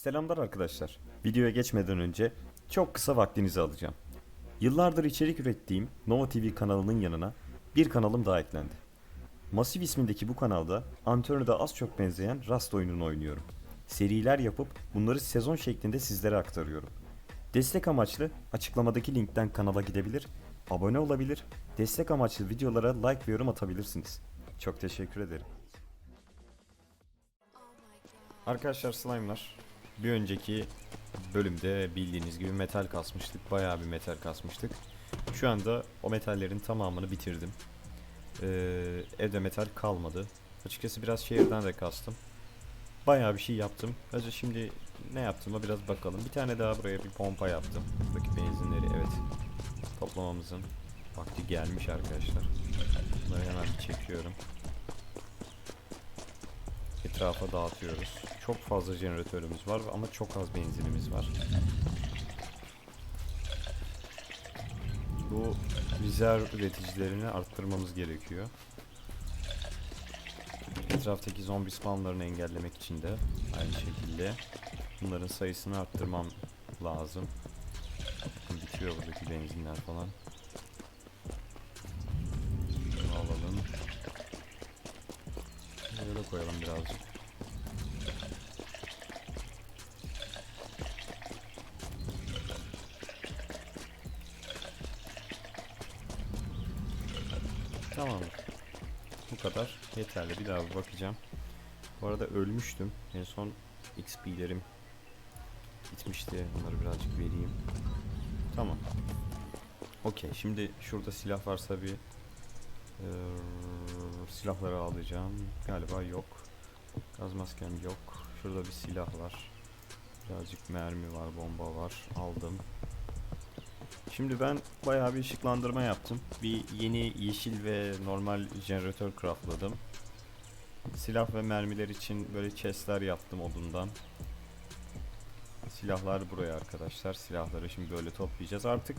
Selamlar arkadaşlar. Videoya geçmeden önce çok kısa vaktinizi alacağım. Yıllardır içerik ürettiğim Nova TV kanalının yanına bir kanalım daha eklendi. Masif ismindeki bu kanalda Antonio'da az çok benzeyen Rust oyununu oynuyorum. Seriler yapıp bunları sezon şeklinde sizlere aktarıyorum. Destek amaçlı açıklamadaki linkten kanala gidebilir, abone olabilir, destek amaçlı videolara like ve yorum atabilirsiniz. Çok teşekkür ederim. Arkadaşlar slime'lar bir önceki bölümde bildiğiniz gibi metal kasmıştık. Bayağı bir metal kasmıştık. Şu anda o metallerin tamamını bitirdim. Ee, evde metal kalmadı. Açıkçası biraz şehirden de kastım. Bayağı bir şey yaptım. Önce şimdi ne yaptığıma biraz bakalım. Bir tane daha buraya bir pompa yaptım. Buradaki benzinleri evet toplamamızın vakti gelmiş arkadaşlar. Bunları hemen çekiyorum. Etrafa dağıtıyoruz. Çok fazla jeneratörümüz var ama çok az benzinimiz var. Bu rezerv üreticilerini arttırmamız gerekiyor. Etraftaki zombi spawnlarını engellemek için de aynı şekilde bunların sayısını arttırmam lazım. Bakın bitiyor buradaki benzinler falan. Koyalım birazcık. Tamam. Bu kadar yeterli. Bir daha bakacağım. Bu arada ölmüştüm. En son XP'lerim gitmişti. Bunları birazcık vereyim. Tamam. Okey. Şimdi şurada silah varsa bir eee, silahları alacağım. Galiba yok. Gaz maskem yok. Şurada bir silah var. Birazcık mermi var, bomba var. Aldım. Şimdi ben bayağı bir ışıklandırma yaptım. Bir yeni yeşil ve normal jeneratör craftladım. Silah ve mermiler için böyle chestler yaptım odundan. Silahlar buraya arkadaşlar. Silahları şimdi böyle toplayacağız. Artık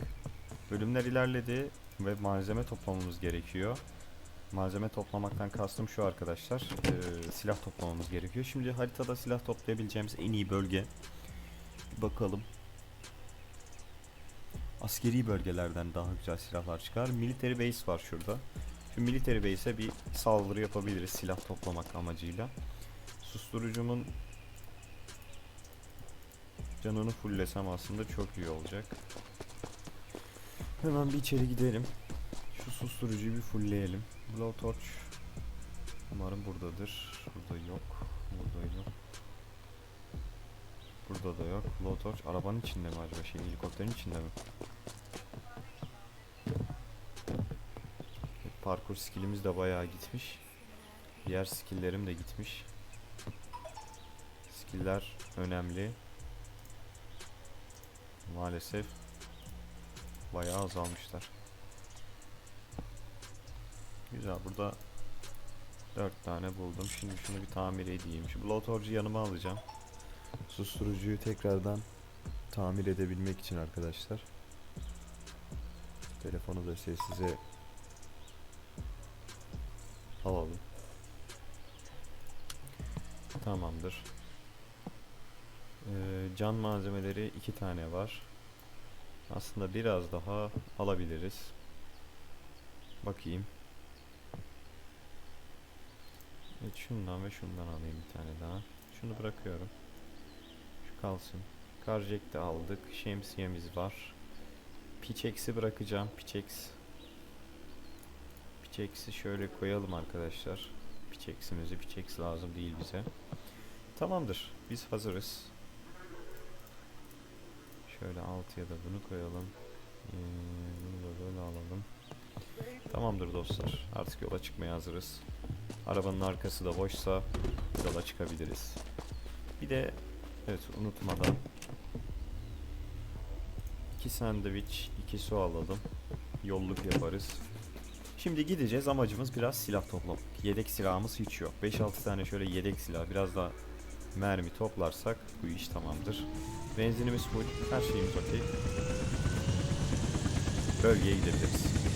bölümler ilerledi ve malzeme toplamamız gerekiyor. Malzeme toplamaktan kastım şu arkadaşlar. Ee, silah toplamamız gerekiyor. Şimdi haritada silah toplayabileceğimiz en iyi bölge. Bir bakalım. Askeri bölgelerden daha güzel silahlar çıkar. Military base var şurada. Şu military base'e bir saldırı yapabiliriz silah toplamak amacıyla. Susturucumun canını fulllesem aslında çok iyi olacak. Hemen bir içeri gidelim. Şu susturucuyu bir fullleyelim. Blowtorch umarım buradadır. Burada yok. Burada yok. Burada da yok. Blowtorch arabanın içinde mi acaba? Şey helikopterin içinde mi? Parkur skillimiz de bayağı gitmiş. Diğer skilllerim de gitmiş. Skiller önemli. Maalesef bayağı azalmışlar. Güzel burada 4 tane buldum. Şimdi şunu bir tamir edeyim. Şu blowtorch'u yanıma alacağım. Susturucuyu tekrardan tamir edebilmek için arkadaşlar. Telefonu da sessize alalım. Tamamdır. Ee, can malzemeleri iki tane var. Aslında biraz daha alabiliriz. Bakayım. Evet şundan ve şundan alayım bir tane daha. Şunu bırakıyorum. Şu kalsın. Karjek de aldık. Şemsiyemiz var. Piçeksi bırakacağım. Piçeks. Piçeksi şöyle koyalım arkadaşlar. Piçeksimizi piçeks lazım değil bize. Tamamdır. Biz hazırız. Şöyle altıya da bunu koyalım. Ee, bunu da böyle alalım. Tamamdır dostlar. Artık yola çıkmaya hazırız. Arabanın arkası da boşsa yola çıkabiliriz. Bir de evet unutmadan iki sandviç, iki su alalım. Yolluk yaparız. Şimdi gideceğiz. Amacımız biraz silah toplamak. Yedek silahımız hiç yok. 5-6 tane şöyle yedek silah, biraz da mermi toplarsak bu iş tamamdır. Benzinimiz full, her şeyimiz okey. Bölgeye gidebiliriz.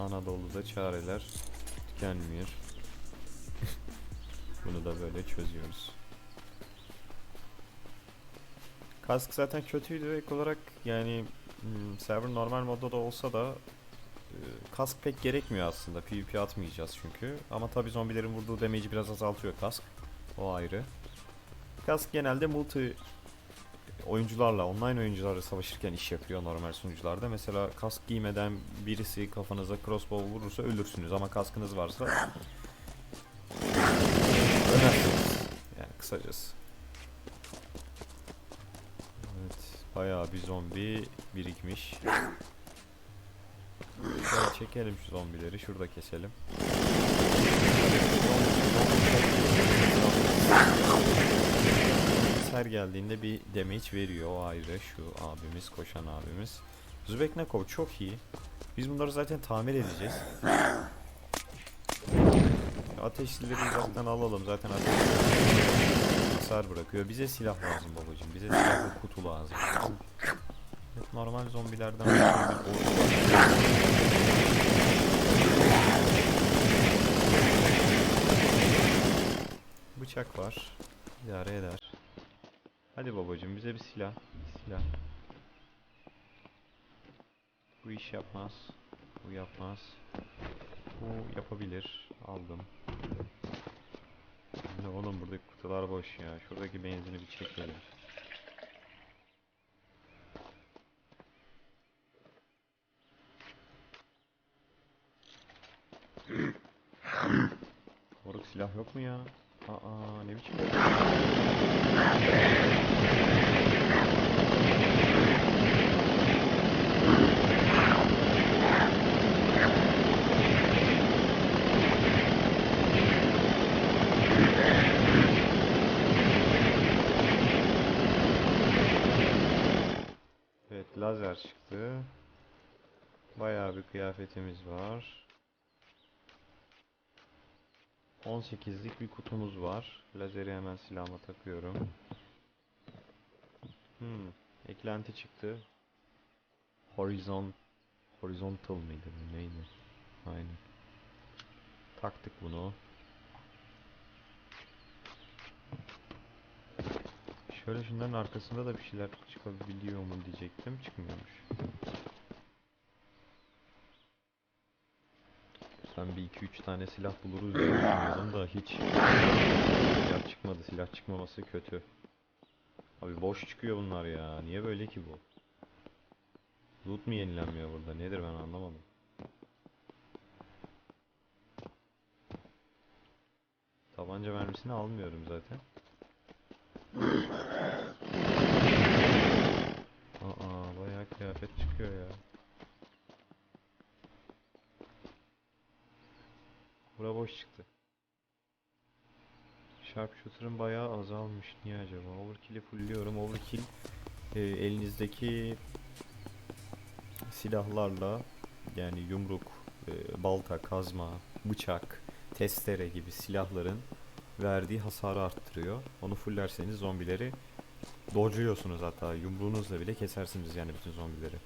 Anadolu'da çareler tükenmiyor. Bunu da böyle çözüyoruz. Kask zaten kötüydü ek olarak yani hmm, server normal modda da olsa da e, kask pek gerekmiyor aslında. PvP atmayacağız çünkü. Ama tabi zombilerin vurduğu damage'i biraz azaltıyor kask. O ayrı. Kask genelde multi oyuncularla, online oyuncularla savaşırken iş yapıyor normal sunucularda. Mesela kask giymeden birisi kafanıza crossbow vurursa ölürsünüz ama kaskınız varsa ölmezsiniz. Yani kısacası. Evet, bayağı bir zombi birikmiş. Şöyle çekelim şu zombileri, şurada keselim. Her geldiğinde bir damage veriyor o ayrı şu abimiz koşan abimiz. Zubeknakov çok iyi. Biz bunları zaten tamir edeceğiz. Ateşlileri uzaktan alalım zaten ateş hasar bırakıyor. Bize silah lazım babacığım. Bize silah ve kutu lazım. Normal zombilerden. Bıçak var. İdare eder. Hadi babacığım bize bir silah. Silah. Bu iş yapmaz. Bu yapmaz. Bu yapabilir. Aldım. Ne oğlum buradaki kutular boş ya. Şuradaki benzini bir çekelim. Moruk silah yok mu ya? Aa ne biçim Evet lazer çıktı. Bayağı bir kıyafetimiz var. 18'lik bir kutumuz var. Lazeri hemen silahıma takıyorum. Hmm, eklenti çıktı. Horizon Horizontal mıydı bu neydi? Aynen. Taktık bunu. Şöyle şunların arkasında da bir şeyler çıkabiliyor mu diyecektim. Çıkmıyormuş. Sen bir iki üç tane silah buluruz diye düşünüyordum da hiç silah çıkmadı. Silah çıkmaması kötü. Abi boş çıkıyor bunlar ya. Niye böyle ki bu? Loot mu yenilenmiyor burada? Nedir ben anlamadım. Tabanca mermisini almıyorum zaten. Aa bayağı kıyafet çıkıyor ya. Boş çıktı. Sharpshooter'ın bayağı azalmış. Niye acaba? Overkill'i fullliyorum. Overkill e, elinizdeki silahlarla yani yumruk, e, balta, kazma, bıçak, testere gibi silahların verdiği hasarı arttırıyor. Onu fullerseniz zombileri dodge'luyorsunuz hatta yumruğunuzla bile kesersiniz yani bütün zombileri.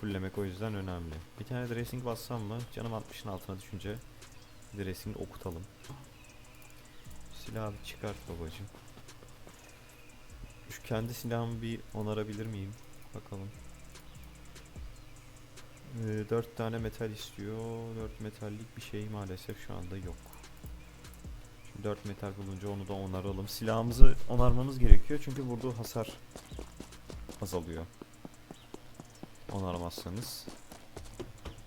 Fulllemek o yüzden önemli. Bir tane dressing bassam mı? Canım 60'ın altına düşünce dressing okutalım. Silahı çıkart babacım. Şu kendi silahımı bir onarabilir miyim? Bakalım. Ee, 4 tane metal istiyor. 4 metallik bir şey maalesef şu anda yok. Şimdi 4 metal bulunca onu da onaralım. Silahımızı onarmamız gerekiyor çünkü vurduğu hasar azalıyor. Onarmazsanız.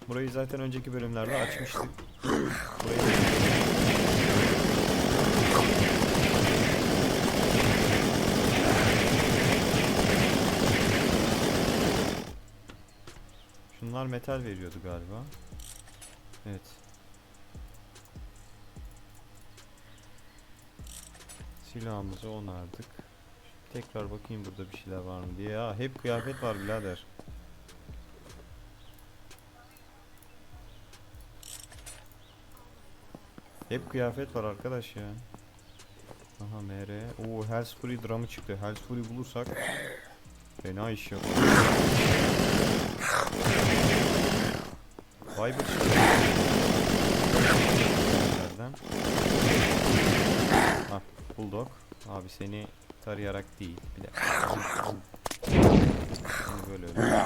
Burayı zaten önceki bölümlerde açmıştık. Şunlar metal veriyordu galiba. Evet. Silahımızı onardık. Tekrar bakayım burada bir şeyler var mı diye. Ya hep kıyafet var birader. Hep kıyafet var arkadaş ya. Aha MR. Oo Hell's Fury dramı çıktı. Hell's Fury bulursak fena iş yok. Çıktı. Nereden? Ah Bulldog. Abi seni tarayarak değil. Bir de. Böyle öldüreceğiz.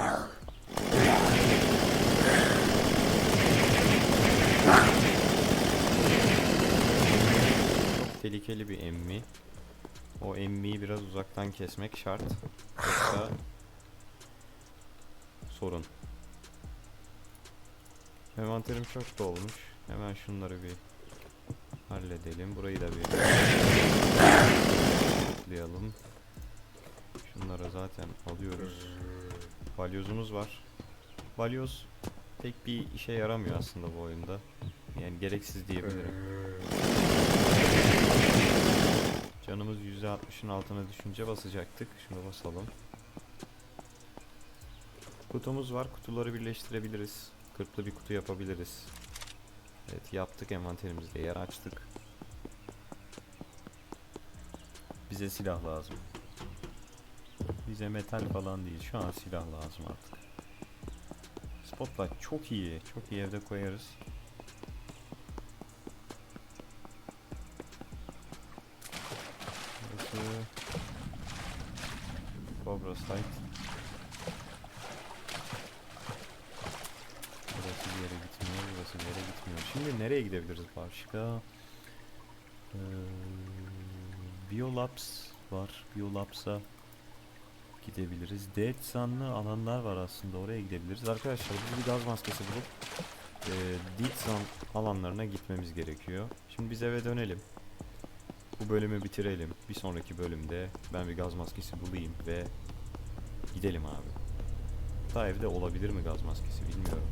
Çok tehlikeli bir emmi. O emmiyi biraz uzaktan kesmek şart. Yoksa sorun. Envanterim çok dolmuş. Hemen şunları bir halledelim. Burayı da bir toplayalım. Şunları zaten alıyoruz. Balyozumuz var. Balyoz pek bir işe yaramıyor aslında bu oyunda. Yani gereksiz diyebilirim. Canımız %60'ın altına düşünce basacaktık. Şunu basalım. Kutumuz var. Kutuları birleştirebiliriz. Kırklı bir kutu yapabiliriz. Evet yaptık envanterimizde yer açtık. Bize silah lazım. Bize metal falan değil. Şu an silah lazım artık. Spotlight çok iyi. Çok iyi evde koyarız. Sight. Burası bir yere gitmiyor, burası bir yere gitmiyor. Şimdi nereye gidebiliriz başka? Ee, Biolabs var. Biolabs'a gidebiliriz. Dead Sun'lı alanlar var aslında oraya gidebiliriz. Arkadaşlar biz bir gaz maskesi bulup e, Dead Sun alanlarına gitmemiz gerekiyor. Şimdi biz eve dönelim. Bu bölümü bitirelim. Bir sonraki bölümde ben bir gaz maskesi bulayım ve gidelim abi. Hatta evde olabilir mi gaz maskesi bilmiyorum.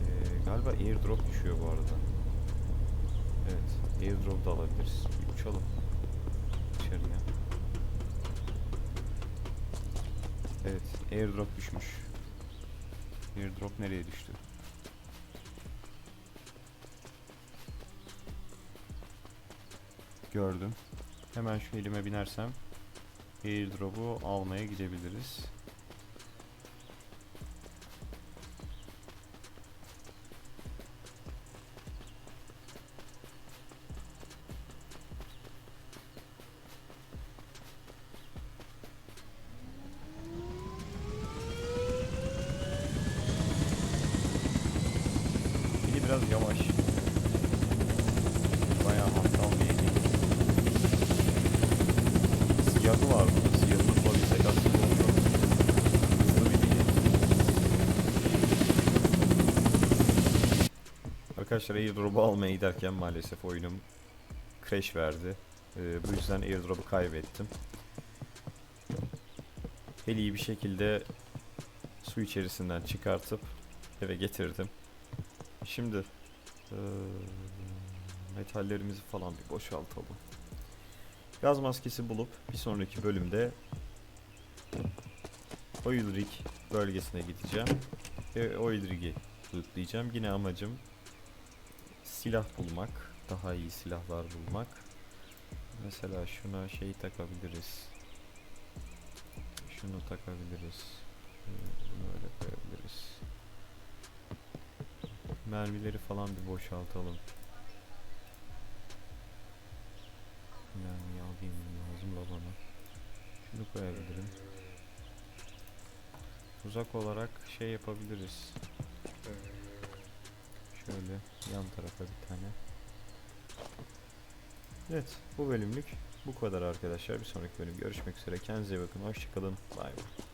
Ee, galiba airdrop düşüyor bu arada. Evet, airdrop da alabiliriz. Uçalım dışarıya. Evet, airdrop düşmüş. Airdrop nereye düştü? Gördüm. Hemen şu elime binersem airdrop'u almaya gidebiliriz. Biraz yavaş. Bayağı hantal bir ekip. Siyahı var bunun. Siyahını bulabilsek aslında olur. Hızlı bir değil. Arkadaşlar airdrop'u almaya giderken maalesef oyunum crash verdi. Ee, bu yüzden airdrop'u kaybettim. Heli'yi bir şekilde su içerisinden çıkartıp eve getirdim. Şimdi eee, metallerimizi falan bir boşaltalım. Gaz maskesi bulup bir sonraki bölümde Oil Rig bölgesine gideceğim. Ve Oil Rig'i lootlayacağım. Yine amacım silah bulmak. Daha iyi silahlar bulmak. Mesela şuna şey takabiliriz. Şunu takabiliriz. Ee, Bunu öyle koyabiliriz. Mermileri falan bir boşaltalım. Mermi alayım lazım da bana. Şunu koyabilirim. Uzak olarak şey yapabiliriz. Şöyle yan tarafa bir tane. Evet bu bölümlük bu kadar arkadaşlar. Bir sonraki bölüm görüşmek üzere. Kendinize bakın. Hoşçakalın. Bay bay.